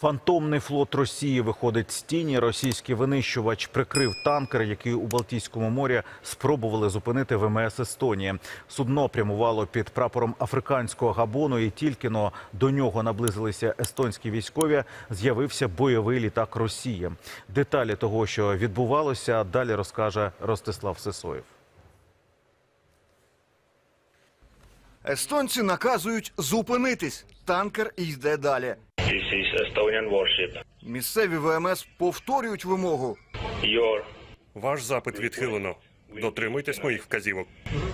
Фантомний флот Росії виходить з тіні. Російський винищувач прикрив танкер, який у Балтійському морі спробували зупинити ВМС Естонії. Судно прямувало під прапором африканського габону, і тільки но до нього наблизилися естонські військові. З'явився бойовий літак Росії. Деталі того, що відбувалося, далі розкаже Ростислав Сисоєв. Естонці наказують зупинитись. Танкер йде далі. This is Estonian warship. Місцеві ВМС повторюють вимогу. Your Ваш запит відхилено. Дотримуйтесь моїх вказівок.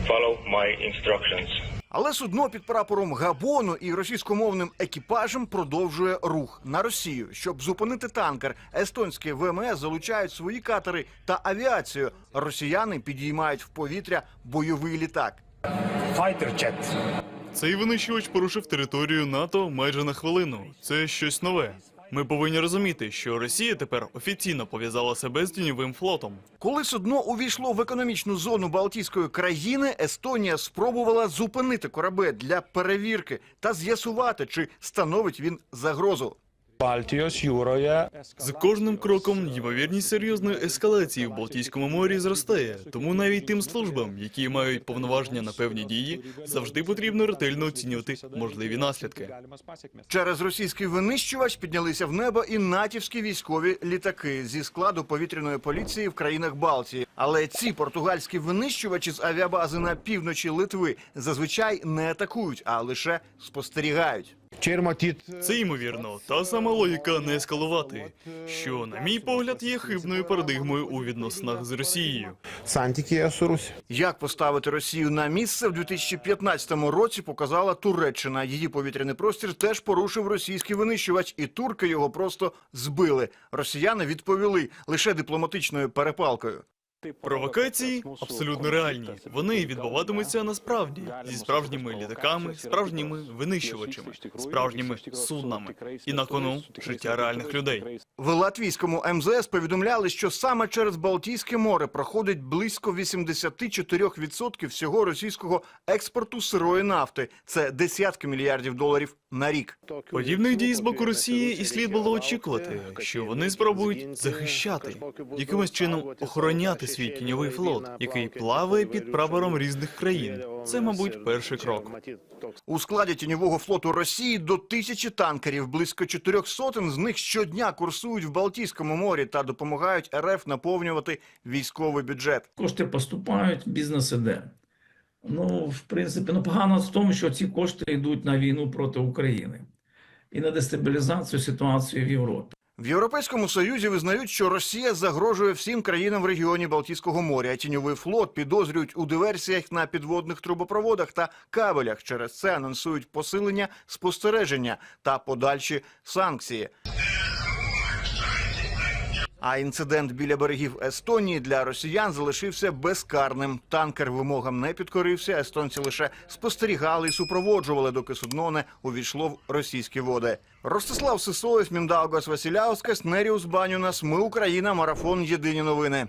follow my instructions. Але судно під прапором Габону і російськомовним екіпажем продовжує рух на Росію. Щоб зупинити танкер, естонські ВМС залучають свої катери та авіацію. Росіяни підіймають в повітря бойовий літак. Цей винищувач порушив територію НАТО майже на хвилину. Це щось нове. Ми повинні розуміти, що Росія тепер офіційно пов'язала себе з тіньовим флотом. Коли судно увійшло в економічну зону Балтійської країни, Естонія спробувала зупинити корабель для перевірки та з'ясувати, чи становить він загрозу. Baltijos jūroje З кожним кроком ймовірність серйозної ескалації в Балтійському морі зростає. Тому навіть тим службам, які мають повноваження на певні дії, завжди потрібно ретельно оцінювати можливі наслідки. Через російський винищувач піднялися в небо і натівські військові літаки зі складу повітряної поліції в країнах Балтії. Але ці португальські винищувачі з авіабази на півночі Литви зазвичай не атакують, а лише спостерігають. Čia Це ймовірно та сама логіка не ескалувати, що, на мій погляд, є хибною парадигмою у відносинах з Росією. Як поставити Росію на місце в 2015 році показала Туреччина. Її повітряний простір теж порушив російський винищувач, і турки його просто збили. Росіяни відповіли лише дипломатичною перепалкою. Провокації абсолютно реальні. Вони відбуватимуться насправді зі справжніми літаками, справжніми винищувачами, справжніми суднами і на кону життя реальних людей. В латвійському МЗС повідомляли, що саме через Балтійське море проходить близько 84% всього російського експорту сирої нафти. Це десятки мільярдів доларів на рік. Подібних дій з боку Росії і слід було очікувати, що вони спробують захищати, якимось чином охороняти свій тіньовий флот, який плаває під прапором різних країн. Це, мабуть, перший крок. У складі тіньового флоту Росії до тисячі танкерів, близько чотирьох сотень з них щодня курсують в Балтійському морі та допомагають РФ наповнювати військовий бюджет. Кошти поступають, бізнес іде. Ну, в принципі, ну погано в тому, що ці кошти йдуть на війну проти України і на дестабілізацію ситуації в Європі. В Європейському Союзі визнають, що Росія загрожує всім країнам в регіоні Балтійського моря. Тіньовий флот підозрюють у диверсіях на підводних трубопроводах та кабелях. Через це анонсують посилення спостереження та подальші санкції. А інцидент біля берегів Естонії для росіян залишився безкарним. Танкер вимогам не підкорився. Естонці лише спостерігали і супроводжували, доки судно не увійшло в російські води. Ростислав Сисоєв, Міндаугас Василяускас, Неріус Банюнас. Ми Україна. Марафон. Єдині новини.